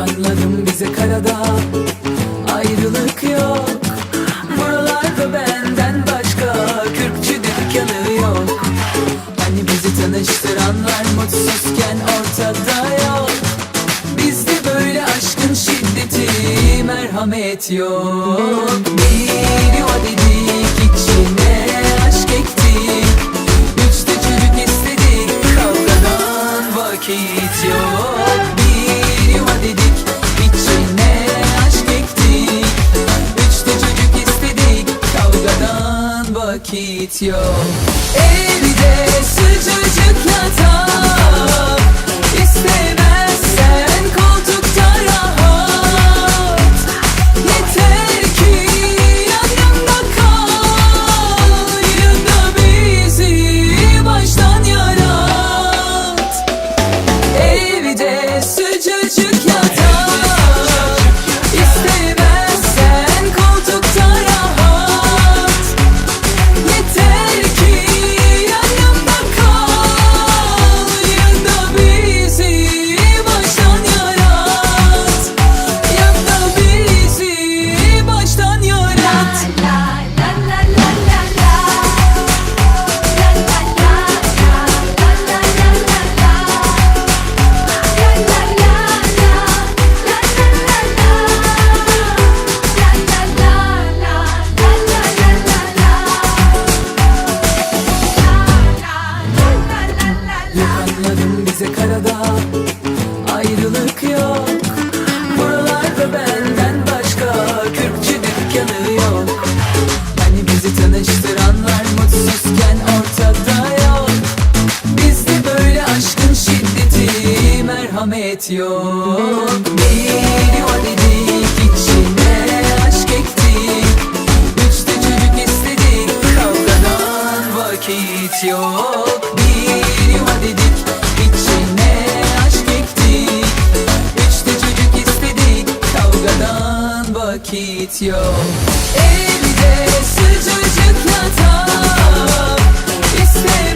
Kanladım bizi karada. Ayrılık yok. Buralarda benden başka. Kürkçü dükkanı yok. Hani bizi tanıştıranlar Mutsuzken ortada yok. Bizde böyle aşkın şiddeti Merhamet yok. Bir yuva dedi vakit yok. Evde sıcacık yatak. İstemezsen merhamet yok Bir yuva dedik içine aşk ektik. Üçte çocuk istedik kavgadan vakit yok. Bir yuva dedik içine aşk ektik. Üçte çocuk istedik kavgadan vakit yok. Evde sıcacık yatak İstedik